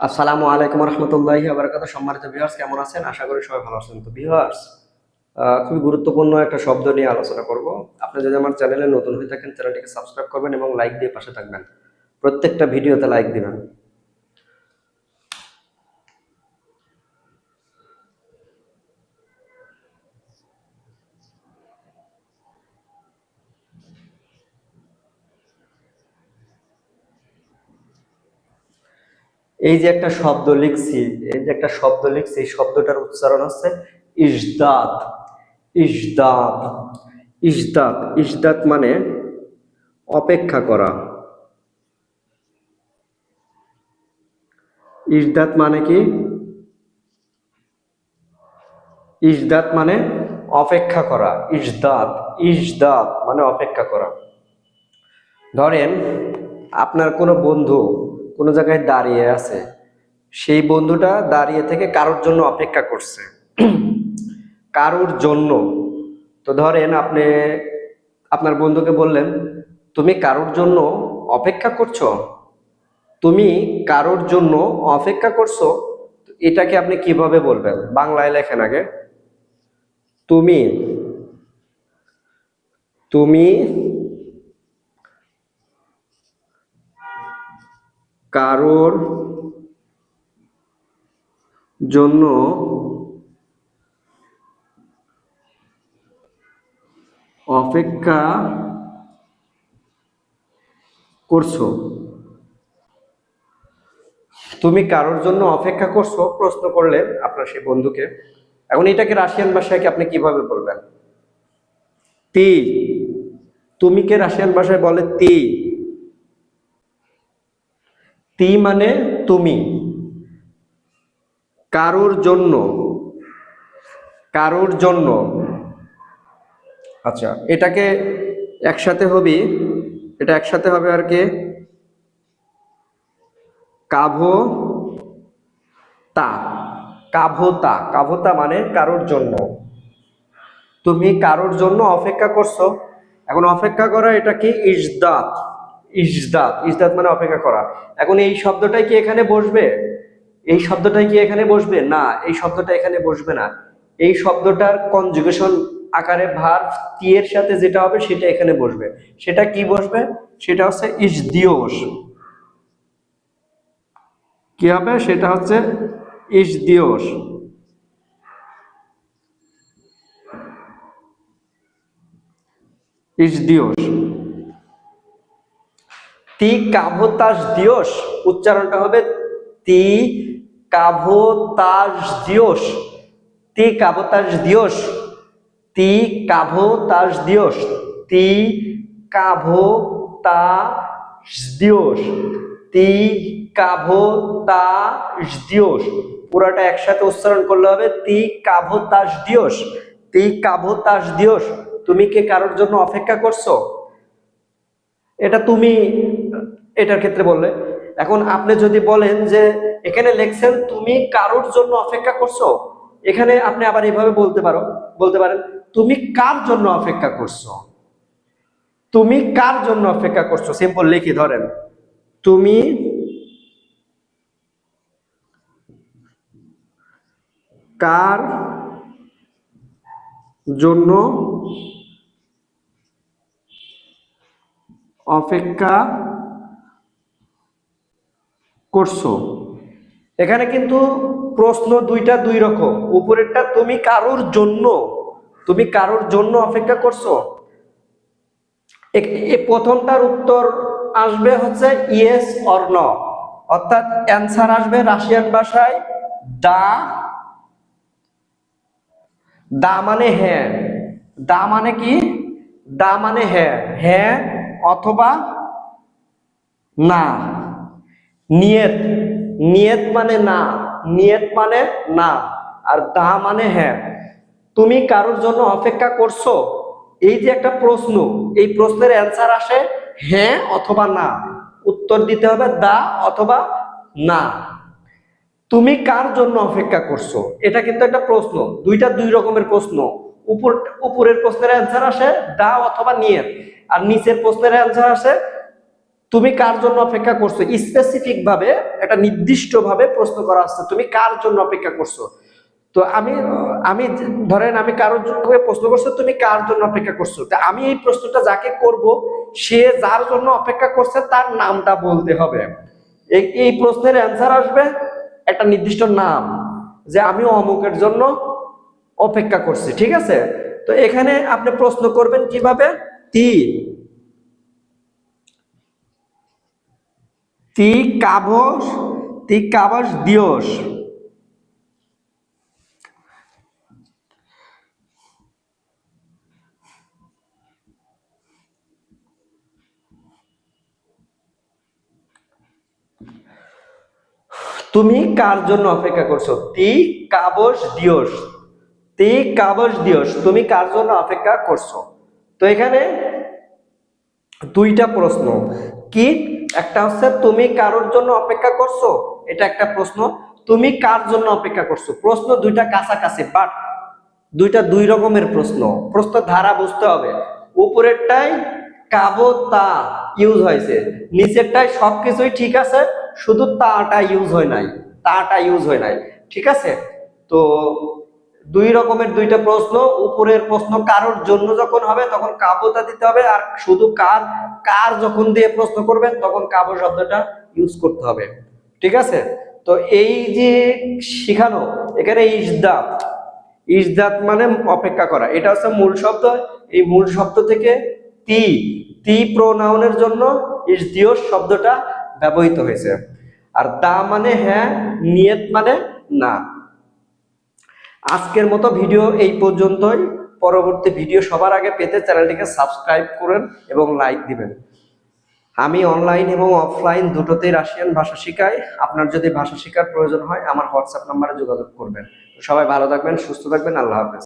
আসসালামু আলাইকুম রহমতুল্লাহি আবরকাত সম্মানিত ভিউয়ার্স কেমন আছেন? আশা করি সবাই ভালো আছেন। তো ভিউয়ার্স খুবই গুরুত্বপূর্ণ একটা শব্দ নিয়ে আলোচনা করব। আপনি যদি আমার চ্যানেলে নতুন হয়ে থাকেন, চ্যানেলটিকে সাবস্ক্রাইব করবেন এবং লাইক দিয়ে পাশে থাকবেন। প্রত্যেকটা ভিডিওতে লাইক দিবেন। এই যে একটা শব্দ লিখছি, এই যে একটা শব্দ লিখছি, এই শব্দটার উচ্চারণ হচ্ছে ইজদাত ইজদাত ইজদাত ইজদাত মানে অপেক্ষা করা। ইজদাত মানে কি? ইজদাত মানে অপেক্ষা করা। ইজদাত ইজদাত মানে অপেক্ষা করা। ধরেন আপনার কোনো বন্ধু কোনো জায়গায় দাঁড়িয়ে আছে, সেই বন্ধুটা দাঁড়িয়ে থেকে কারোর জন্য অপেক্ষা করছে। কারোর জন্য? তো ধরেন আপনি, আপনার বন্ধুকে বললেন, তুমি কারোর জন্য অপেক্ষা করছ? তুমি কারোর জন্য অপেক্ষা করছ? এটাকে আপনি কীভাবে বলবেন? বাংলায় লেখেন আগে। তুমি তুমি কারোর জন্য অপেক্ষা করছ? তুমি কারোর জন্য অপেক্ষা করছ? প্রশ্ন করলেন আপনার সেই বন্ধুকে। এখন এটাকে রাশিয়ান ভাষায় কি আপনি কীভাবে বলবেন? তি তুমি কে রাশিয়ান ভাষায় বলে তি তি মানে তুমি। কারোর জন্য। কারোর জন্য। আচ্ছা এটাকে একসাথে হবি। এটা একসাথে হবে আর কি? কাভো তা। কাভোতা কাভোতা মানে কারোর জন্য। তুমি কারোর জন্য অপেক্ষা করছ। এখন অপেক্ষা করা এটা কি? ইজদাত। ইজদাত ইজদাত মানে অপেক্ষা করা। এখন এই শব্দটাই কি এখানে বসবে? এই শব্দটাই কি এখানে বসবে? না, এই শব্দটা এখানে বসবে না। এই শব্দটার কনজুগেশন আকারে ভার এর সাথে যেটা হবে সেটা এখানে বসবে। সেটা কি বসবে? সেটা হচ্ছে ইজদিওস কি হবে? সেটা হচ্ছে ইজদিওস ইজদিওস তি কাভতাস দিওস উচ্চারণটা হবে তি কাভতাস দিওস তি কাভতাস দিওস তি কাভতাস দিওস তি কাভতাস দিওস তি কাভতাস দিওস পুরাটা একসাথে উচ্চারণ করলে হবে তি কাভতাস দিওস তি কাভতাস দিওস তুমি কি কারোর জন্য অপেক্ষা করছ? এটা তুমি এটার ক্ষেত্রে বললে। এখন আপনি যদি বলেন যে, এখানে লেখছেন, তুমি কারোর জন্য অপেক্ষা করছ? এখানে আপনি আবার এইভাবে বলতে পারো, বলতে পারেন, তুমি কার জন্য অপেক্ষা করছ? তুমি কার জন্য অপেক্ষা করছ? সিম্পল লিখি, ধরেন। তুমি কার জন্য অপেক্ষা করছ? এখানে কিন্তু প্রশ্ন দুইটা দুই রকম। উপরেরটা, তুমি কারোর জন্য? তুমি কারোর জন্য অপেক্ষা করছ? প্রথমটার উত্তর আসবে হচ্ছে ইয়েস অর ন অর্থাৎ অ্যান্সার আসবে রাশিয়ান ভাষায়, দা দা মানে হ্যাঁ। দা মানে কি? দা মানে হ্যাঁ। হ্যাঁ অথবা না। নিয়ত। নিয়ত মানে না, নিয়ত মানে না, আর দা মানে হ্যাঁ। তুমি কারোর জন্য অপেক্ষা করছ? এই যে একটা প্রশ্ন, এই প্রশ্নের অ্যান্সার আসে হ্যাঁ অথবা না। উত্তর দিতে হবে দা অথবা না। তুমি কার জন্য অপেক্ষা করছ? এটা কিন্তু একটা প্রশ্ন, দুইটা দুই রকমের প্রশ্ন। উপর, উপরের প্রশ্নের অ্যান্সার আসে দা অথবা নিয়ত, আর নিচের প্রশ্নের অ্যান্সার আসে তুমি কার জন্য অপেক্ষা করছ? স্পেসিফিক ভাবে একটা নির্দিষ্ট ভাবে প্রশ্ন করা আসছে তুমি কার জন্য অপেক্ষা করছ? তো আমি আমি ধরেন আমি কারোর জন্য প্রশ্ন করছ, তুমি কার জন্য অপেক্ষা করছ? তা আমি এই প্রশ্নটা যাকে করব, সে যার জন্য অপেক্ষা করছে, তার নামটা বলতে হবে। এই প্রশ্নের অ্যান্সার আসবে একটা নির্দিষ্ট নাম, যে আমি অমুকের জন্য অপেক্ষা করছি, ঠিক আছে? তো এখানে আপনি প্রশ্ন করবেন কীভাবে? তি তি কাবস তি কাবস দিয়স তুমি কার জন্য অপেক্ষা করছ? তি কাবস দিয়স তি কাবস দিয়স তুমি কার জন্য অপেক্ষা করছ? তো এখানে দুইটা প্রশ্ন। কি একটা হচ্ছে, তুমি কারোর জন্য অপেক্ষা করছ? এটা একটা প্রশ্ন। তুমি কার জন্য অপেক্ষা করছ? প্রশ্ন দুইটা কাছাকাছি বাট দুইটা দুই রকমের প্রশ্ন। প্রশ্ন ধারা বুঝতে হবে। উপরেরটাই কাবো তা ইউজ হয়েছে। নিচেরটাই সবকিছুই ঠিক আছে, শুধু তাটা ইউজ হয় নাই। তাটা ইউজ হয় নাই। ঠিক আছে? তো দুই রকমের দুইটা প্রশ্ন, উপরের প্রশ্ন কারোর জন্য যখন হবে তখন কাবতা দিতে হবে আর শুধু কার কার যখন দিয়ে প্রশ্ন করবেন তখন কাবো শব্দটা ইউজ করতে হবে। ঠিক আছে? তো এই যে শিখানো, এখানে ইজদাত। ইজদাত মানে অপেক্ষা করা। এটা হচ্ছে মূল শব্দ। এই মূল শব্দ থেকে তি তি প্রোনাউনের জন্য ইজদিয়স শব্দটা ব্যবহৃত হয়েছে। আর দা মানে হ্যাঁ নিয়ত মানে না। আজকের মতো ভিডিও এই পর্যন্তই। পরবর্তী ভিডিও সবার আগে পেতে চ্যানেলটিকে সাবস্ক্রাইব করেন এবং লাইক দিবেন। আমি অনলাইন এবং অফলাইন দুটোতেই রাশিয়ান ভাষা শেখাই। আপনার যদি ভাষা শেখার প্রয়োজন হয়, আমার হোয়াটসঅ্যাপ নাম্বারে যোগাযোগ করবেন। সবাই ভালো থাকবেন, সুস্থ থাকবেন। আল্লাহ হাফেজ।